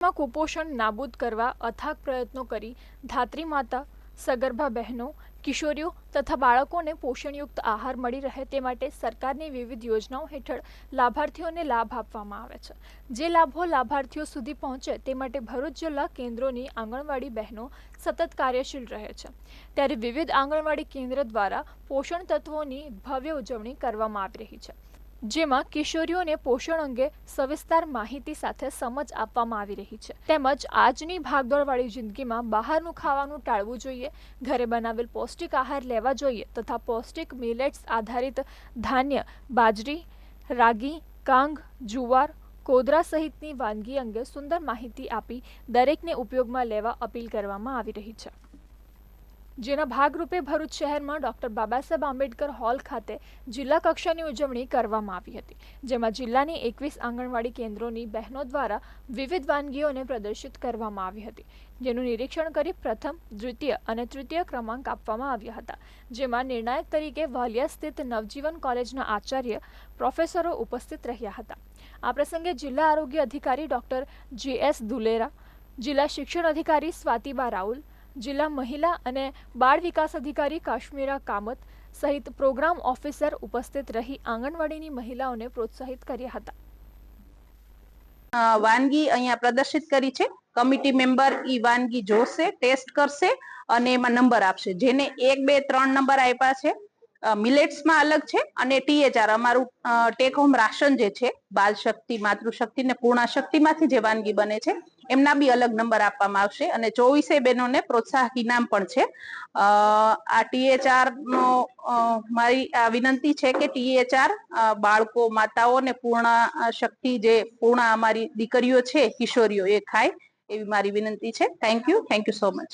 માં કુપોષણ નાબૂદ કરવા અથાગ પ્રયત્નો કરી ધાત્રી માતા, સગર્ભા બહેનો, કિશોરીઓ તથા બાળકોને પોષણયુક્ત આહાર મળી રહે તે માટે સરકારની વિવિધ યોજનાઓ હેઠળ લાભાર્થીઓને લાભ આપવામાં આવે છે. જે લાભો લાભાર્થીઓ સુધી પહોંચે તે માટે ભરૂચ જિલ્લા કેન્દ્રોની આંગણવાડી બહેનો સતત કાર્યશીલ રહે છે. ત્યારે વિવિધ આંગણવાડી કેન્દ્ર દ્વારા પોષણ તત્વોની ભવ્ય ઉજવણી કરવામાં આવી રહી છે. જેમાં કિશોરીઓને પોષણ અંગે સવિસ્તાર માહિતી સાથે સમજ આપવામાં આવી રહી છે. તેમજ આજની ભાગદોડવાળી જિંદગીમાં બહારનું ખાવાનું ટાળવું જોઈએ, ઘરે બનાવેલ પૌષ્ટિક આહાર લેવા જોઈએ તથા પૌષ્ટિક મિલેટ્સ આધારિત ધાન્ય બાજરી, રાગી, કાંગ, જુવાર, કોદરા સહિતની વાનગી અંગે સુંદર માહિતી આપી દરેકને ઉપયોગમાં લેવા અપીલ કરવામાં આવી રહી છે. જેના ભાગરૂપે ભરૂચ શહેરમાં ડોક્ટર બાબા સાહેબ આંબેડકર હોલ ખાતે જિલ્લા કક્ષાની ઉજવણી કરવામાં આવી હતી. જેમાં જિલ્લાની એકવીસ આંગણવાડી કેન્દ્રોની બહેનો દ્વારા વિવિધ વાનગીઓને પ્રદર્શિત કરવામાં આવી હતી. જેનું નિરીક્ષણ કરી પ્રથમ, દ્વિતીય અને તૃતીય ક્રમાંક આપવામાં આવ્યા હતા. જેમાં નિર્ણાયક તરીકે વાલિયા સ્થિત નવજીવન કોલેજના આચાર્ય પ્રોફેસરો ઉપસ્થિત રહ્યા હતા. આ પ્રસંગે જિલ્લા આરોગ્ય અધિકારી ડોક્ટર જે એસ દુલેરા જિલ્લા શિક્ષણ અધિકારી સ્વાતિબા રાઉલ જિલ્લા મહિલા અને બાળ વિકાસ અધિકારી કાશ્મીરા કામત સહિત પ્રોગ્રામ ઓફિસર ઉપસ્થિત રહી આંગણવાડીની મહિલાઓને પ્રોત્સાહિત કર્યા હતા. વાનગી અહીંયા પ્રદર્શિત કરી છે. કમિટી મેમ્બર ઈ વાનગી જોશે, ટેસ્ટ કરશે અને એમાં નંબર આપશે. જેને એક, બે, ત્રણ નંબર આપ્યા છે. મિલેટ્સમાં અલગ છે અને ટીએચઆર. અમારું ટેક હોમ રાશન જે છે બાલ શક્તિ માતૃશક્તિ ને પૂર્ણા શક્તિમાંથી જે વાનગી બને છે એમના બી અલગ નંબર આપવામાં આવશે અને ચોવીસે બહેનોને પ્રોત્સાહક ઇનામ પણ છે. આ ટીએચઆર નો મારી આ વિનંતી છે કે ટીએચઆર બાળકો માતાઓ ને પૂર્ણ શક્તિ જે પૂર્ણ અમારી દીકરીઓ છે, કિશોરીઓ એ ખાય એવી મારી વિનંતી છે. Thank you thank you so much